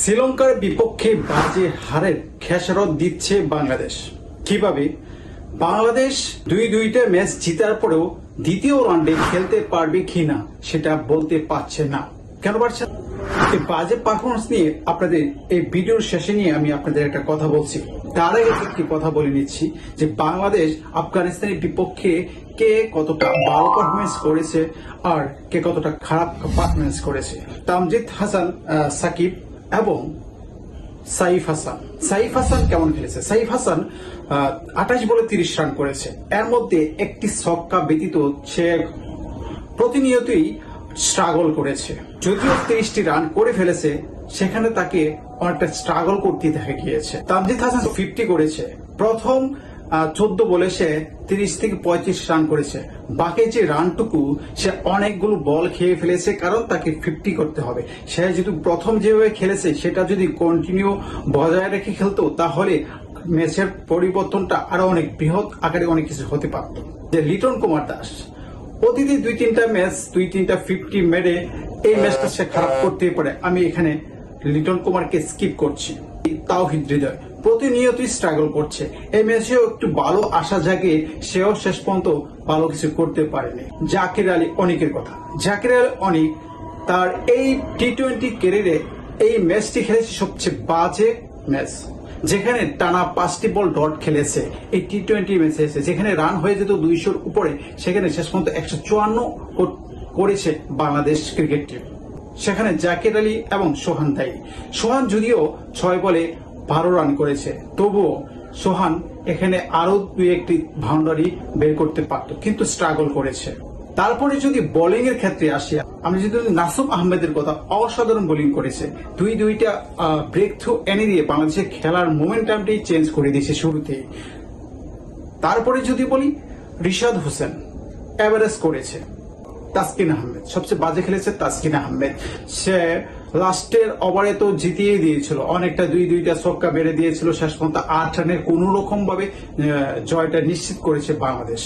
শ্রীলঙ্কার বিপক্ষে বাজে হারের খেসারত দিচ্ছে বাংলাদেশ। কীভাবে? বাংলাদেশ দুই দুইটা ম্যাচ জিতার পরেও দ্বিতীয় রাউন্ডে খেলতে পারবে কিনা সেটা বলতে পারছে না। কেন পারছে বাজে পারফরমেন্স নিয়ে আপনাদের এই ভিডিওর শেষে নিয়ে আমি আপনাদের একটা কথা বলছি। তার আগে একটি কথা বলে নিচ্ছি যে বাংলাদেশ আফগানিস্তানের বিপক্ষে কে কতটা ভালো পারফরমেন্স করেছে আর কে কতটা খারাপ পারফরমেন্স করেছে। তামজিদ হাসান সাকিব এবং সাইফ হাসান। সাইফ হাসান কেমন খেলেছে? সাইফ হাসান আঠাশ বলে তিরিশ রান করেছে। এর মধ্যে একটি ছক্কা ব্যতীত সে প্রতিনিয়তই স্ট্রাগল করেছে। যদিও তিরিশটি রান করে ফেলেছে, সেখানে তাকে অনেকটা স্ট্রাগল করতে দেখা গিয়েছে। তামজিদ হাসান ফিফটি করেছে। প্রথম চোদ্দ বলে সে তিরিশ থেকে পঁয়ত্রিশ রান করেছে। বাকি যে রানটুকু, সে অনেকগুলো বল খেয়ে ফেলেছে, কারণ তাকে ফিফটি করতে হবে। সে যদি প্রথম যেভাবে খেলেছে, সেটা যদি কন্টিনিউ বজায় রেখে খেলতো, তাহলে ম্যাচের পরিবর্তনটা আরও অনেক বৃহৎ আকারে অনেক কিছু হতে পারত। যে লিটন কুমার দাস প্রতিদিন দুই তিনটা ম্যাচ, দুই তিনটা ফিফটি মেরে এই ম্যাচটা সে খারাপ করতেই পারে। আমি এখানে লিটন কুমারকে স্কিপ করছি। তাও হৃদয়। প্রতিনিয়তই স্ট্রাগল করছে। এই ম্যাচেও একটু ভালো আশা জাগে সেও শেষ পর্যন্ত ভালো কিছু করতে পারেনি। জাকির আলী অনেকের কথা। জাকির আলী অনেক তার এই টি টোয়েন্টি ক্যারিয়ারে এই ম্যাচটি খেলেছে সবচেয়ে বাজে ম্যাচ যেখানে টানা পাঁচটি বল ডট খেলেছে। এই টি টোয়েন্টি ম্যাচে এসে যেখানে রান হয়ে যেত দুইশোর উপরে, সেখানে শেষ পর্যন্ত একশো চুয়ান্ন করেছে বাংলাদেশ ক্রিকেট টিম সেখানে জাকির আলী এবং সোহান দায়ী। সোহান যদিও ছয় বলে বারো রান করেছে, তবুও সোহান এখানে আরও দুই একটি বাউন্ডারি বের করতে পারত, কিন্তু স্ট্রাগল করেছে। তারপরে যদি বোলিং এর ক্ষেত্রে আসি আমি যদি নাসুম আহমেদের কথা অসাধারণ বোলিং করেছে, দুই দুইটা ব্রেক থ্রু এনে দিয়ে বাংলাদেশের খেলার মোমেন্টামটাই চেঞ্জ করে দিয়েছে শুরুতেই। তারপরে যদি বলি, রিশাদ হোসেন এভারেজ করেছে। তাসকিন আহমেদ। সবচেয়ে বাজে খেলেছে তাসকিন আহমেদ। সে লাস্টের ওভারে তো জিতিয়ে দিয়েছিল। অনেকটা দুই দুইটা ছক্কা বেড়ে দিয়েছিল। শেষ পর্যন্ত আট রানের কোন রকম ভাবে জয়টা নিশ্চিত করেছে বাংলাদেশ।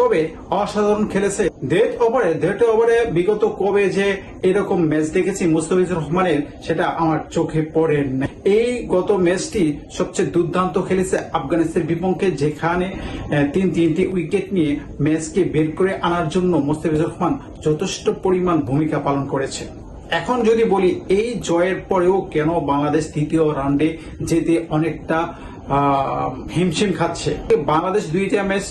তবে অসাধারণ খেলেছে। দেড় ওভারে দেড় ওভারে বিগত কবে যে এরকম ম্যাচ দেখেছি মুস্তাফিজুর রহমানের, সেটা আমার চোখে পড়ে না এই গত ম্যাচটি সবচেয়ে দুর্দান্ত খেলেছে আফগানিস্তানের বিপক্ষে, যেখানে তিন তিনটি উইকেট নিয়ে ম্যাচকে বের করে আনার জন্য মুস্তাফিজুর রহমান যথেষ্ট পরিমাণ ভূমিকা পালন করেছে। এখন যদি বলি, এই জয়ের পরেও কেন বাংলাদেশ তৃতীয় রাউন্ডে যেতে অনেকটা হিমশিম খাচ্ছে। বাংলাদেশ দুইটা ম্যাচ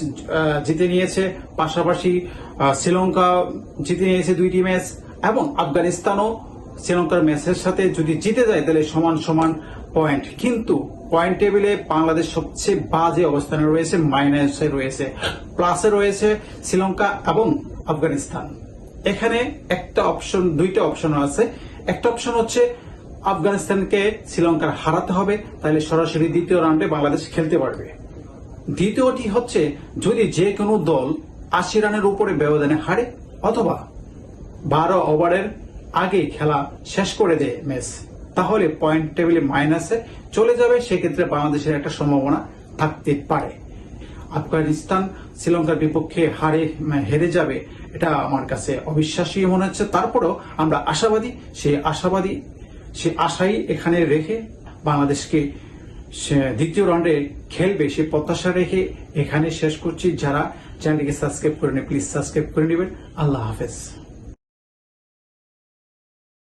জিতে নিয়েছে, পাশাপাশি শ্রীলঙ্কা জিতে নিয়েছে দুইটি ম্যাচ, এবং আফগানিস্তানও শ্রীলঙ্কার ম্যাচের সাথে যদি জিতে যায়, তাহলে সমান সমান পয়েন্ট কিন্তু পয়েন্ট টেবিলে বাংলাদেশ সবচেয়ে বাজে অবস্থানে রয়েছে মাইনাসে রয়েছে প্লাসে রয়েছে শ্রীলঙ্কা এবং আফগানিস্তান। এখানে একটা অপশন দুইটা অপশন আছে। একটা অপশন হচ্ছে আফগানিস্তানকে শ্রীলঙ্কার হারাতে হবে, তাহলে সরাসরি দ্বিতীয় রাউন্ডে বাংলাদেশ খেলতে পারবে। দ্বিতীয়টি হচ্ছে, যদি যে কোনো দল আশি রানের উপরে ব্যবধানে হারে, অথবা বারো ওভারের আগে খেলা শেষ করে দেয় ম্যাচ তাহলে পয়েন্ট টেবিলে মাইনাসে চলে যাবে, সেক্ষেত্রে বাংলাদেশের একটা সম্ভাবনা থাকতে পারে। আফগানিস্তান শ্রীলঙ্কার বিপক্ষে হারে হেরে যাবে, এটা আমার কাছে অবিশ্বাসী মনে হচ্ছে। তারপরেও আমরা আশাবাদী, সেই আশাবাদী সে আশাই এখানে রেখে বাংলাদেশকে দ্বিতীয় রাউন্ডে খেলবে। সে প্রত্যাশা রেখে এখানে শেষ করছি। যারা চ্যানেলটিকে সাবস্ক্রাইব করে নেবেন প্লিজ সাবস্ক্রাইব করে নেবেন। আল্লাহ হাফেজ।